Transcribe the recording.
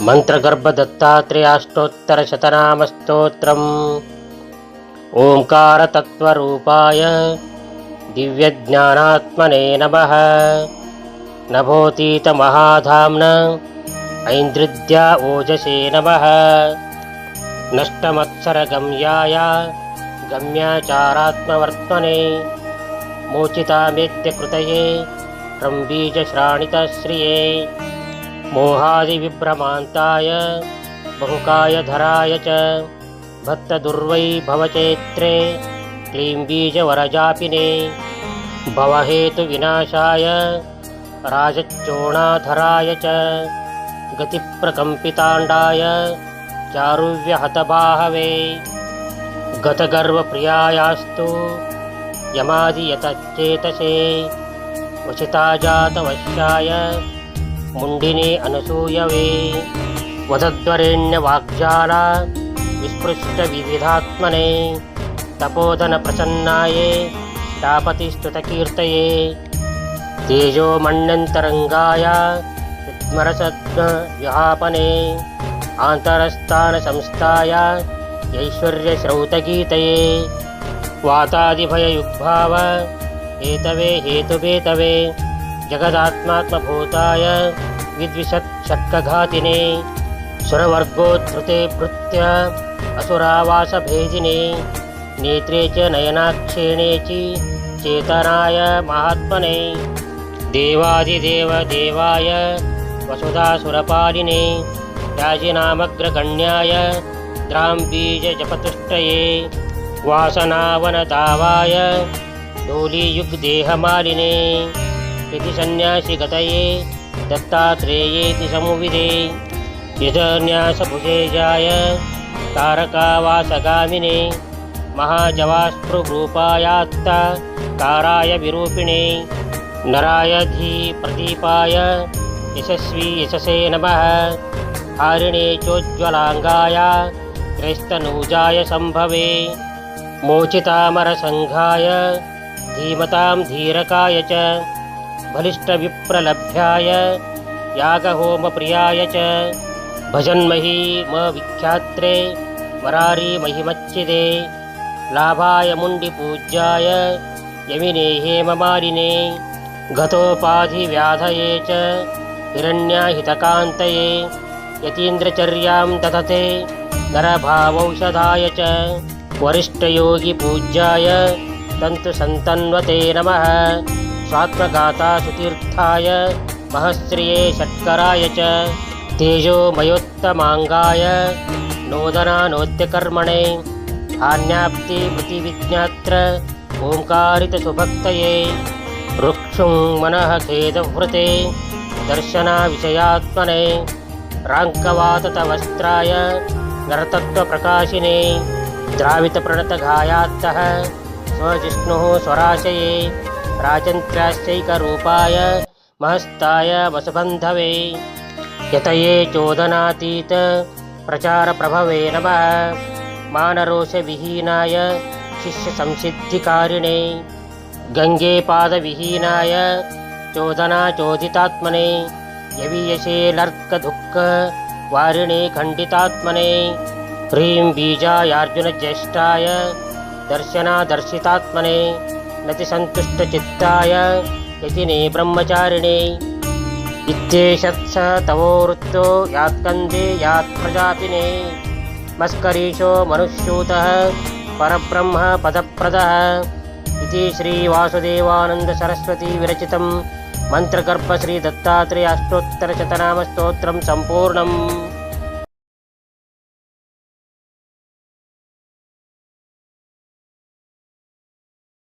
मन्त्रगर्भदत्तात्रेयाष्टोत्तरशतनामस्तोत्रम्। ओङ्कारतत्त्वरूपाय दिव्यज्ञानात्मने नमः। नभोतीतमहाधाम्न ऐन्द्रिद्या ओजसे नमः। नष्टमत्सरगम्याय गम्याचारात्मवर्त्मने मोचितामेत्यकृतये रम्बीजश्राणितश्रिये मोहादिविभ्रमान्ताय बहुकायधराय च भक्तदुर्वै भवचेत्रे क्लीं बीजवरजापिने भवहेतुविनाशाय राजच्चोणाधराय च गतिप्रकम्पिताण्डाय चारुव्यहतबाहवे गतगर्वप्रियायास्तु यमादियतश्चेतसे वशिताजातवश्याय मुण्डिने अनसूयवे वदद्वरेण्यवाग्जाला विस्पृष्टविविधात्मने तपोधनप्रसन्नाये तापतिस्तुतकीर्तये तेजोमण्यन्तरङ्गाय विद्मरसद्मविहापने आन्तरस्थानसंस्थाय ऐश्वर्यश्रौतगीतये वातादिभययुग्भाव हेतवे हेतुभेतवे जगदात्मात्मभूताय विद्विषट्षट्कघातिने सुरवर्गोद्धृते भृत्य असुरावासभेदिने नेत्रे च नयनाक्षेणे च चेतनाय महात्मने देवादिदेवदेवाय वसुधासुरपालिने याजिनामग्रगण्याय द्राम्बीजजपतुष्टये वासनावनदावाय डोलीयुग्देहमालिने इति सन्न्यासिगतये दत्तात्रेयेति समुविदे। यजन्यासभुजेजाय तारकावासगामिने महाजवास्पृग्रूपायात्ता काराय विरूपिणे नराय धीप्रदीपाय यशस्वी यशसे नमः। हारिणे चोज्ज्वलाङ्गाय क्रैस्तनूजाय सम्भवे। मोचितामरसङ्घाय धीमतां धीरकाय च बलिष्ठविप्रलभ्याय यागहोमप्रियाय च। भजन्महीमविख्यात्रे वरारीमहिमच्चिदे लाभाय मुण्डिपूज्याय यमिने हेममालिने। गतोपाधिव्याधये च हिरण्याहितकान्तये। यतीन्द्रचर्यां दधते नरभावौषधाय च। वरिष्ठयोगिपूज्याय तन्तुसन्तन्वते नमः स्वात्मगातासुतीर्थाय महश्रिये षट्कराय च तेजोमयोत्तमाङ्गाय नोदनानोद्यकर्मणे हान्याप्तिमृतिविज्ञात्र ओङ्कारितसुभक्तये ऋक्षुं मनः खेदवृते दर्शनाविषयात्मने राङ्कवाततवस्त्राय नरतत्त्वप्रकाशिने द्रावितप्रणतघायात्तः स्वजिष्णुः स्वराशये राजन्त्र्याश्चैकरूपाय महस्ताय वसुबन्धवे। यतये चोदनातीत प्रचारप्रभवे नमः। मानरोषविहीनाय शिष्यसंसिद्धिकारिणे। गङ्गे पादविहीनाय चोदनाचोदितात्मने। यवीयशेलर्कदुःख वारिणे खण्डितात्मने। ह्रीं बीजायार्जुनज्येष्ठाय दर्शनादर्शितात्मने। నతి సంతుష్టచిత్తాయ యతినే బ్రహ్మచారిణే. ఇత్యేషత్స తవో వృత్తో యాత్కందే యాత్ప్రజాపినే మస్కరీశో మనుష్యూత పరబ్రహ్మ పదప్రద. ఇది శ్రీవాసుదేవానంద సరస్వతి విరచితం. మంత్రగర్భ దత్తాత్రేయ అష్టోత్తర సంపూర్ణం.